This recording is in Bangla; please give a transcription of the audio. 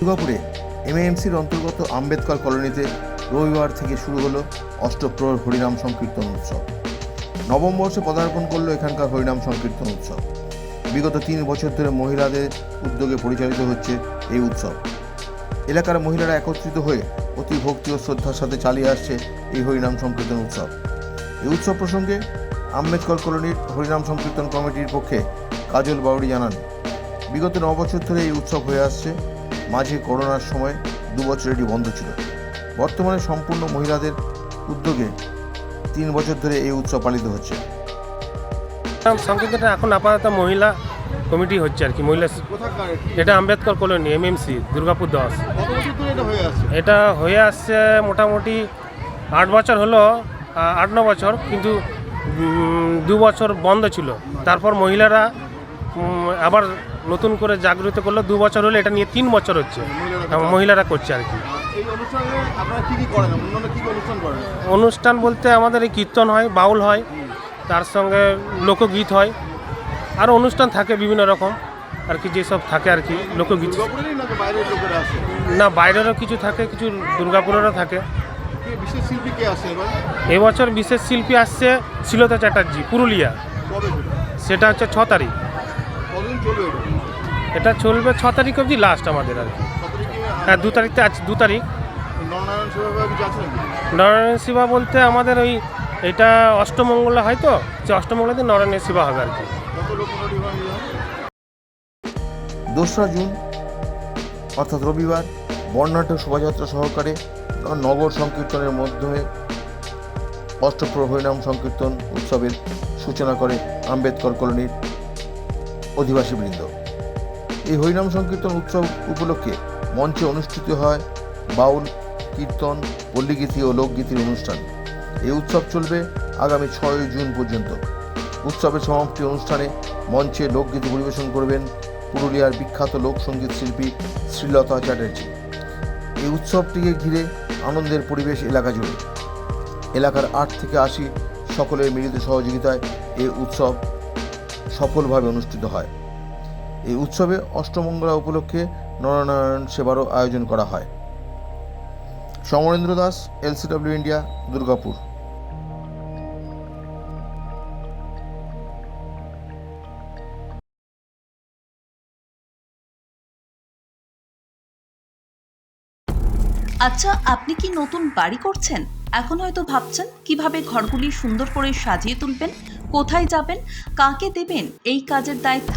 দুর্গাপুরে এমএএমসির অন্তর্গত আম্বেদকর কলোনিতে রবিবার থেকে শুরু হলো অষ্টপ্রহর হরিনাম সংকীর্তন উৎসব। নবম বর্ষে পদার্পণ করল এখানকার হরিনাম সংকীর্তন উৎসব। বিগত তিন বছর ধরে মহিলাদের উদ্যোগে পরিচালিত হচ্ছে এই উৎসব। এলাকার মহিলারা একত্রিত হয়ে অতি ভক্তি ও শ্রদ্ধার সাথে চালিয়ে আসছে এই হরিনাম সংকীর্তন উৎসব। এই উৎসব প্রসঙ্গে আম্বেদকর কলোনির হরিনাম সংকীর্তন কমিটির পক্ষে কাজল বাউরি জানান, বিগত ন বছর ধরে এই উৎসব হয়ে আসছে মাঝে করোনার সময় দু বছর এটি বন্ধ ছিল। বর্তমানে সম্পূর্ণ মহিলাদের উদ্যোগে তিন বছর ধরে এই উৎসব পালিত হচ্ছে। সংকীর্তনটা এখন আপাতত মহিলা কমিটি হচ্ছে আর কি মহিলা এটা? আম্বেদকর কলোনি এমএমসি দুর্গাপুর দশ কত বছর এটা হয়ে আছে? এটা হয়ে আসছে মোটামুটি আট বছর হলো আট ন বছর কিন্তু দু বছর বন্ধ ছিল। তারপর মহিলারা আবার নতুন করে জাগ্রত করল দু বছর হলে এটা নিয়ে তিন বছর হচ্ছে। মহিলারা মহিলারা করছে আর কি। অনুষ্ঠানে বলতে আমাদের এই কীর্তন হয় বাউল হয় তার সঙ্গে লোকগীত হয়। আরও অনুষ্ঠান থাকে বিভিন্ন রকম আর কি যেসব থাকে আর কি লোকগীত। না বাইরেরও কিছু থাকে কিছু দুর্গাপুরেরও থাকে। এবছর বিশেষ শিল্পী আসছে শিলতা চ্যাটার্জি পুরুলিয়া। সেটা? হচ্ছে ছ তারিখ। এটা চলবে ছ তারিখ অবধি লাস্ট আমাদের আর কি। হ্যাঁ দু তারিখতে আছে দু তারিখ। নরনারায়ণ সেবা বলতে আমাদের ওই এটা অষ্টমঙ্গলা হয় তো, যে অষ্টমঙ্গলাতে নারায়ণ সেবা হবে আর কি। দোসরা জুন, অর্থাৎ রবিবার, বর্ণাঢ্য শোভাযাত্রা সহকারে নগর সংকীর্তনের মধ্যে অষ্টপ্রহর হরিনাম সংকীর্তন উৎসবের সূচনা করে আম্বেদকর কলোনির অধিবাসীবৃন্দ। এই হরিনাম সংকীর্তন উৎসব উপলক্ষে মঞ্চে অনুষ্ঠিত হয় বাউল, কীর্তন, পল্লীগীতি ও লোকগীতির অনুষ্ঠান। এই উৎসব চলবে আগামী ছয় জুন পর্যন্ত। উৎসবের সমাপ্তি অনুষ্ঠানে মঞ্চে লোকগীতি পরিবেশন করবেন পুরুলিয়ার বিখ্যাত লোকসঙ্গীত শিল্পী শ্রীলতা চ্যাটার্জি। এই উৎসবটিকে ঘিরে আনন্দের পরিবেশ এলাকা জুড়ে। এলাকার আট থেকে আশি সকলের মিলিত সহযোগিতায় এই উৎসব সফলভাবে অনুষ্ঠিত হয়। এই উৎসবে অষ্টমঙ্গলা উপলক্ষে নরনারায়ণ সেবারও আয়োজন করা হয়। Samarendra Das, LCW India, Durgapur. আচ্ছা আপনি কি নতুন বাড়ি করছেন? এখন হয়তো ভাবছেন, কীভাবে ঘরগুলি সুন্দর করে সাজিয়ে তুলবেন, কোথায় যাবেন, কাকে দেবেন, এই কাজের দায়িত্ব?